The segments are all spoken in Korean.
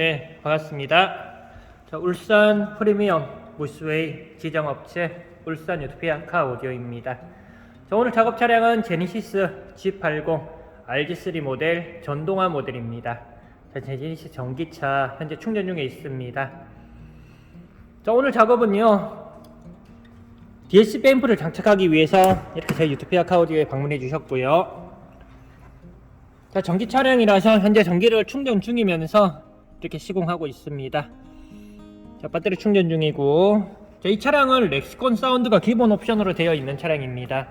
네, 반갑습니다. 자, 울산 프리미엄 무스웨이 지정업체 울산 유토피아 카 오디오입니다. 자, 오늘 작업 차량은 제니시스 G80 RG3 모델 전동화 모델입니다. 자, 제니시스 전기차 현재 충전 중에 있습니다. 자, 오늘 작업은요. DSP 앰프를 장착하기 위해서 이렇게 저희 유토피아 카 오디오에 방문해 주셨고요. 자, 전기 차량이라서 현재 전기를 충전 중이면서 이렇게 시공하고 있습니다. 자, 배터리 충전 중이고, 자, 이 차량은 렉스콘 사운드가 기본 옵션으로 되어 있는 차량입니다.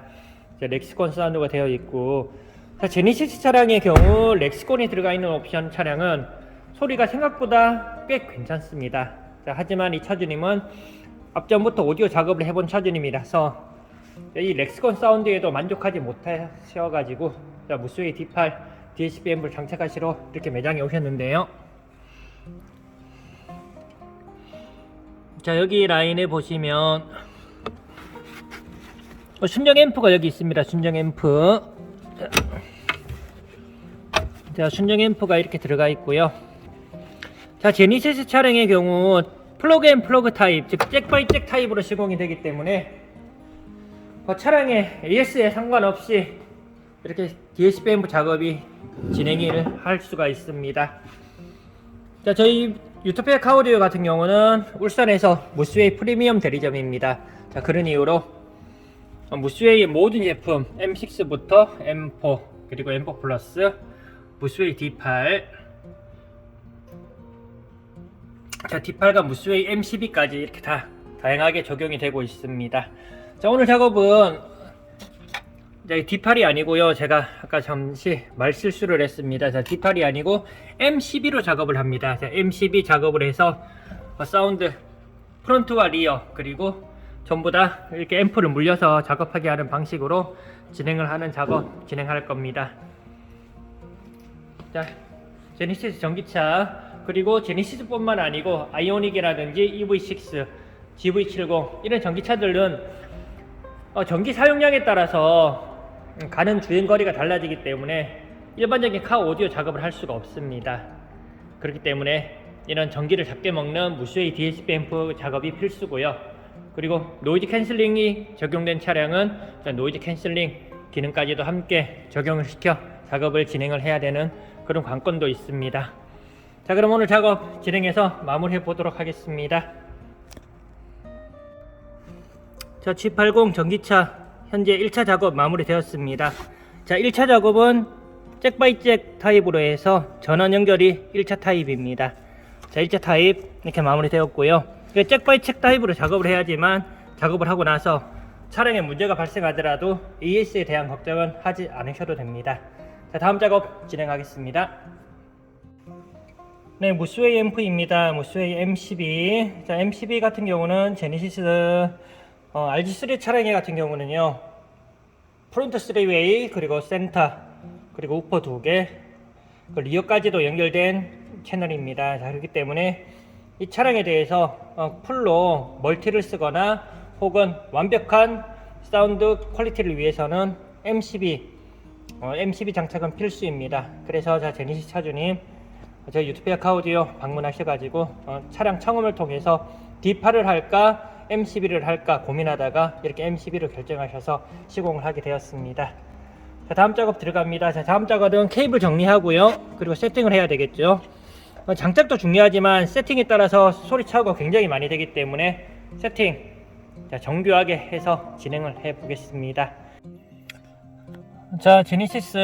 자, 렉스콘 사운드가 되어 있고, 자, 제니시스 차량의 경우 렉스콘이 들어가 있는 옵션 차량은 소리가 생각보다 꽤 괜찮습니다. 자, 하지만 이 차주님은 앞전부터 오디오 작업을 해본 차주님이라서 이 렉스콘 사운드에도 만족하지 못하셔가지고 자, 무스웨이 D8 DSP 앰프를 장착하시러 이렇게 매장에 오셨는데요. 자 여기 라인에 보시면 어, 순정 앰프가 여기 있습니다. 순정 앰프. 자, 자 순정 앰프가 이렇게 들어가 있고요. 자 제니시스 차량의 경우 플러그 앤 플러그 타입 즉 잭바이잭 타입으로 시공이 되기 때문에 어, 차량의 AS에 상관없이 이렇게 DSP 앰프 작업이 진행을 할 수가 있습니다. 자, 저희 유토피아 카오디오 같은 경우는 울산에서 무스웨이 프리미엄 대리점입니다. 자, 그런 이유로 어, 무스웨이의 모든 제품 M6부터 M4 그리고 M4 플러스 무스웨이 D8 자, D8과 무스웨이 M12까지 이렇게 다 다양하게 적용이 되고 있습니다. 자, 오늘 작업은 네, D8이 아니고요. 제가 아까 잠시 말 실수를 했습니다. 자, D8이 아니고 M12로 작업을 합니다. 자, M12 작업을 해서 어, 사운드 프론트와 리어 그리고 전부 다 이렇게 앰프를 물려서 작업하게 하는 방식으로 진행을 하는 작업 진행할 겁니다. 자, 제니시스 전기차 그리고 제니시스뿐만 아니고 아이오닉이라든지 EV6, GV70 이런 전기차들은 어, 전기 사용량에 따라서 음, 가는 주행 거리가 달라지기 때문에 일반적인 카 오디오 작업을 할 수가 없습니다. 그렇기 때문에 이런 전기를 작게 먹는 무스웨이 DSP 앰프 작업이 필수고요. 그리고 노이즈 캔슬링이 적용된 차량은 자, 노이즈 캔슬링 기능까지도 함께 적용을 시켜 작업을 진행을 해야 되는 그런 관건도 있습니다. 자, 그럼 오늘 작업 진행해서 마무리해 보도록 하겠습니다. 자, G80 전기차 현재 1차 작업 마무리되었습니다. 자, 1차 작업은 잭바이잭 타입으로 해서 전원 연결이 1차 타입입니다. 자, 1차 타입 이렇게 마무리되었고요. 그 잭바이잭 타입으로 작업을 해야지만 작업을 하고 나서 차량에 문제가 발생하더라도 AS에 대한 걱정은 하지 않으셔도 됩니다. 자, 다음 작업 진행하겠습니다. 네, 무스웨이 앰프입니다. 무스웨이 M12. 자, M12 같은 경우는 제니시스 어, RG3 차량의 같은 경우는요. 프론트 3웨이 그리고 센터 그리고 우퍼 두 개, 그 리어까지도 연결된 채널입니다. 자, 그렇기 때문에 이 차량에 대해서 어, 풀로 멀티를 쓰거나 혹은 완벽한 사운드 퀄리티를 위해서는 M12 어, M12 장착은 필수입니다. 그래서 자 제니시 차주님 저희 유토피아 카우디오 방문하셔가지고 어, 차량 청음을 통해서 D8을 할까 M12를 할까 고민하다가 이렇게 M12를 결정하셔서 시공을 하게 되었습니다. 자 다음 작업 들어갑니다. 자 다음 작업은 케이블 정리하고요. 그리고 세팅을 해야 되겠죠. 어, 장착도 중요하지만 세팅에 따라서 소리 차고가 굉장히 많이 되기 때문에 세팅 자, 정교하게 해서 진행을 해 보겠습니다. 자 제니시스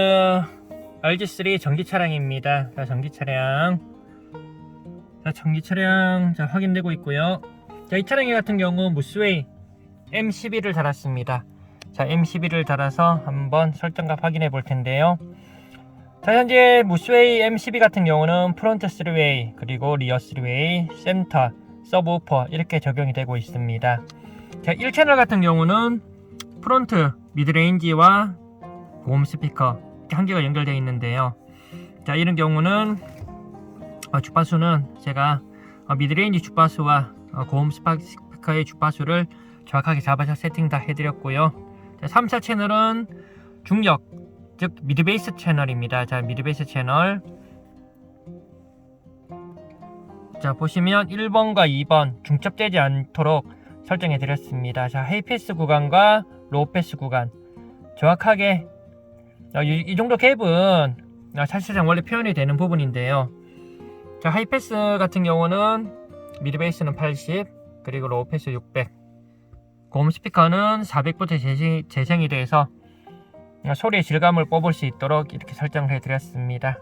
RG3 전기 차량입니다. 자, 전기 차량. 자, 전기 차량 자, 확인되고 있고요. 자, 이 차량 같은 경우 무스웨이 M12를 달았습니다. 자, M12를 달아서 한번 설정값 확인해 볼 텐데요. 자, 현재 무스웨이 M12 같은 경우는 프론트 3웨이, 그리고 리어 3웨이, 센터, 서브우퍼 이렇게 적용이 되고 있습니다. 자, 1채널 같은 경우는 프론트, 미드레인지와 고음 스피커 한 개가 연결되어 있는데요. 자, 이런 경우는 어, 주파수는 제가 어, 미드레인지 주파수와 어, 고음 스피커의 주파수를 정확하게 잡아서 세팅 다 해드렸고요. 자, 3차 채널은 중력, 즉 미드베이스 채널입니다. 자, 미드베이스 채널. 자 보시면 1번과 2번 중첩되지 않도록 설정해 드렸습니다. 자 헤이패스 구간과 로우패스 구간 정확하게 어, 이, 이 정도 갭은 어, 사실상 원래 표현이 되는 부분인데요. 자 하이패스 같은 경우는 미드 베이스는 80 그리고 로우패스 600 고음 스피커는 400부터 재생, 재생이 돼서 어, 소리의 질감을 뽑을 수 있도록 이렇게 설정을 해드렸습니다.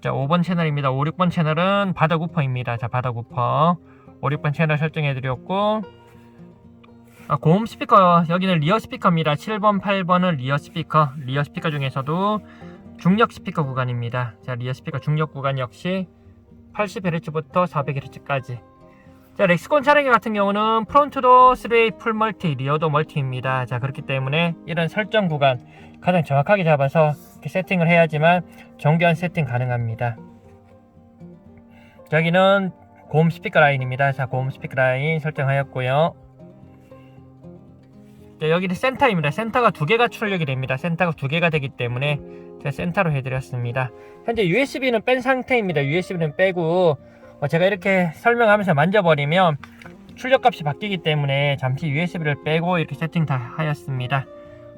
자, 5번 채널입니다. 5, 6번 채널은 바닥 우퍼입니다. 자, 바닥 우퍼. 5, 6번 채널 설정해드렸고, 아, 고음 스피커, 여기는 리어 스피커입니다. 7번, 8번은 리어 스피커. 리어 스피커 중에서도 중력 스피커 구간입니다. 자, 리어 스피커 중력 구간 역시 80Hz부터 400Hz까지. 자, 렉스콘 차량 같은 경우는 프론트도 3웨이 풀 멀티, 리어도 멀티입니다. 자, 그렇기 때문에 이런 설정 구간 가장 정확하게 잡아서 세팅을 해야지만 정교한 세팅 가능합니다. 여기는 고음 스피커 라인입니다. 자, 고음 스피커 라인 설정하였고요. 자, 여기는 센터입니다. 센터가 두 개가 출력이 됩니다. 센터가 두 개가 되기 때문에 제가 센터로 해드렸습니다. 현재 USB는 뺀 상태입니다. USB는 빼고 어, 제가 이렇게 설명하면서 만져버리면 출력값이 바뀌기 때문에 잠시 USB를 빼고 이렇게 세팅 다 하였습니다.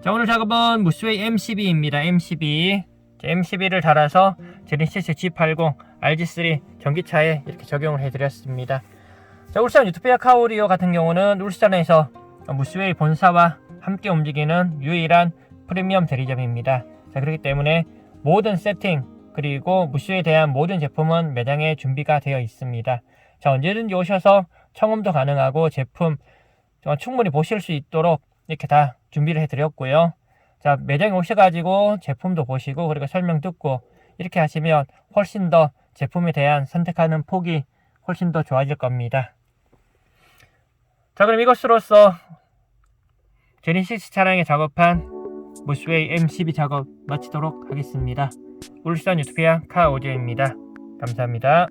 자 오늘 작업은 무스웨이 MCB입니다. MCB MCB를 달아서 제네시스 G80 RG3 전기차에 이렇게 적용을 해드렸습니다. 자 울산 유토피아 카오리오 같은 경우는 울산에서 무스웨이 본사와 함께 움직이는 유일한 프리미엄 대리점입니다. 자 그렇기 때문에 모든 세팅 그리고 무스에 대한 모든 제품은 매장에 준비가 되어 있습니다. 자 언제든지 오셔서 청음도 가능하고 제품 어, 충분히 보실 수 있도록 이렇게 다 준비를 해드렸고요. 자 매장에 오셔가지고 제품도 보시고 그리고 설명 듣고 이렇게 하시면 훨씬 더 제품에 대한 선택하는 폭이 훨씬 더 좋아질 겁니다. 자 그럼 이것으로써 제니시스 차량에 작업한 무스웨이 M12 작업 마치도록 하겠습니다. 울산 유토피아 카 오디오입니다. 감사합니다.